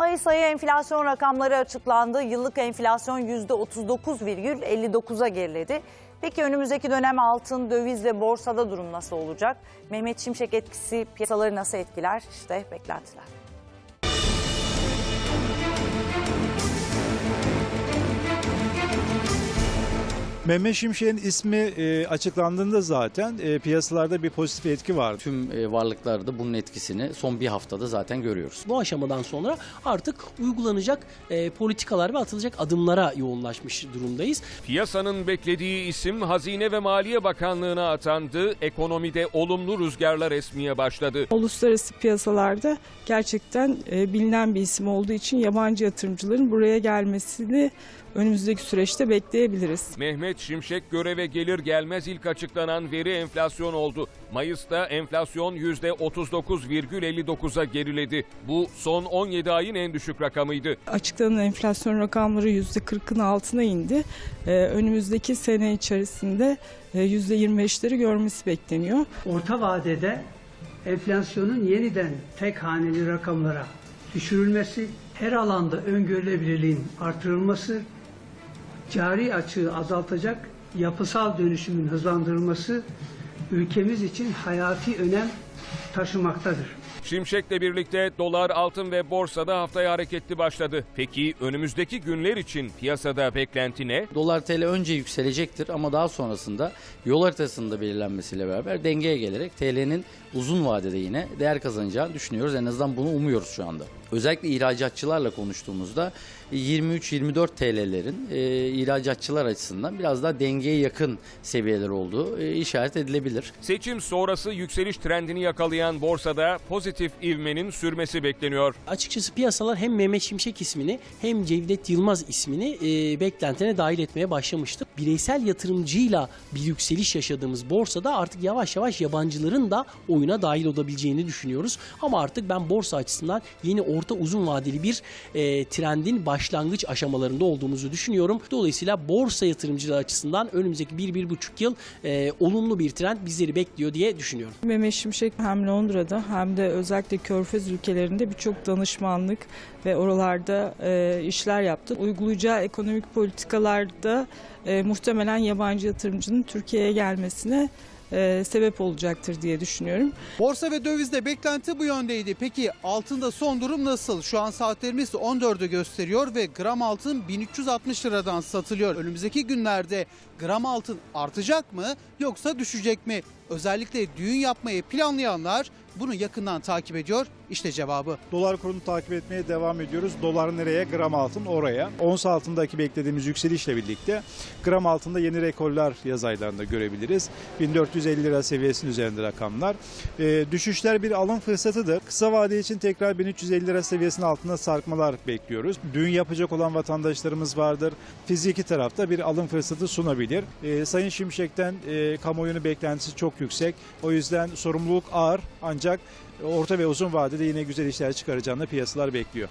Mayıs ayı enflasyon rakamları açıklandı. Yıllık enflasyon %39,59'a geriledi. Peki önümüzdeki dönem altın, döviz ve borsada durum nasıl olacak? Mehmet Şimşek etkisi piyasaları nasıl etkiler? İşte beklentiler. Mehmet Şimşek'in ismi e, açıklandığında zaten e, piyasalarda bir pozitif etki var. Tüm e, varlıklarda bunun etkisini son bir haftada zaten görüyoruz. Bu aşamadan sonra artık uygulanacak e, politikalar ve atılacak adımlara yoğunlaşmış durumdayız. Piyasanın beklediği isim Hazine ve Maliye Bakanlığı'na atandı. Ekonomide olumlu rüzgarlar esmeye başladı. Uluslararası piyasalarda gerçekten e, bilinen bir isim olduğu için yabancı yatırımcıların buraya gelmesini önümüzdeki süreçte bekleyebiliriz. Mehmet Şimşek göreve gelir gelmez ilk açıklanan veri enflasyon oldu. Mayıs'ta enflasyon %39,59'a geriledi. Bu son 17 ayın en düşük rakamıydı. Açıklanan enflasyon rakamları %40'ın altına indi. E, önümüzdeki sene içerisinde e, %25'leri görmesi bekleniyor. orta vadede enflasyonun yeniden tek haneli rakamlara düşürülmesi, her alanda öngörülebilirliğin artırılması, cari açığı azaltacak yapısal dönüşümün hızlandırılması ülkemiz için hayati önem taşımaktadır. Şimşek'le birlikte dolar, altın ve borsada haftaya hareketli başladı. Peki önümüzdeki günler için piyasada beklenti ne? Dolar TL önce yükselecektir ama daha sonrasında yol haritasında belirlenmesiyle beraber dengeye gelerek TL'nin uzun vadede yine değer kazanacağını düşünüyoruz. En azından bunu umuyoruz şu anda. Özellikle ihracatçılarla konuştuğumuzda 23-24 TL'lerin e, ihracatçılar açısından biraz daha dengeye yakın seviyeler olduğu e, işaret edilebilir. Seçim sonrası yükseliş trendini yakalayan borsada pozitif ivmenin sürmesi bekleniyor. Açıkçası piyasalar hem Mehmet Şimşek ismini hem Cevdet Yılmaz ismini e, beklentilerine dahil etmeye başlamıştı. Bireysel yatırımcıyla bir yükseliş yaşadığımız borsada artık yavaş yavaş yabancıların da oyuna dahil olabileceğini düşünüyoruz. Ama artık ben borsa açısından yeni orta uzun vadeli bir e, trendin başlangıç aşamalarında olduğumuzu düşünüyorum. Dolayısıyla borsa yatırımcıları açısından önümüzdeki 1-1,5 yıl e, olumlu bir trend bizleri bekliyor diye düşünüyorum. Mehmet Şimşek hem Londra'da hem de özellikle Körfez ülkelerinde birçok danışmanlık ve oralarda e, işler yaptı. Uygulayacağı ekonomik politikalarda e, muhtemelen yabancı yatırımcının Türkiye'ye gelmesine e, sebep olacaktır diye düşünüyorum. Borsa ve dövizde beklenti bu yöndeydi. Peki altında son durum nasıl? Şu an saatlerimiz 14'ü gösteriyor ve gram altın 1360 liradan satılıyor. Önümüzdeki günlerde gram altın artacak mı yoksa düşecek mi? Özellikle düğün yapmayı planlayanlar bunu yakından takip ediyor. İşte cevabı. Dolar kurunu takip etmeye devam ediyoruz. Dolar nereye? Gram altın oraya. Ons altındaki beklediğimiz yükselişle birlikte gram altında yeni rekorlar yaz aylarında görebiliriz. 1450 lira seviyesinin üzerinde rakamlar. Ee, düşüşler bir alım fırsatıdır. Kısa vade için tekrar 1350 lira seviyesinin altında sarkmalar bekliyoruz. Düğün yapacak olan vatandaşlarımız vardır. Fiziki tarafta bir alım fırsatı sunabilir. Ee, Sayın Şimşek'ten e, kamuoyunun beklentisi çok yüksek. O yüzden sorumluluk ağır ancak orta ve uzun vadede yine güzel işler çıkaracağını piyasalar bekliyor.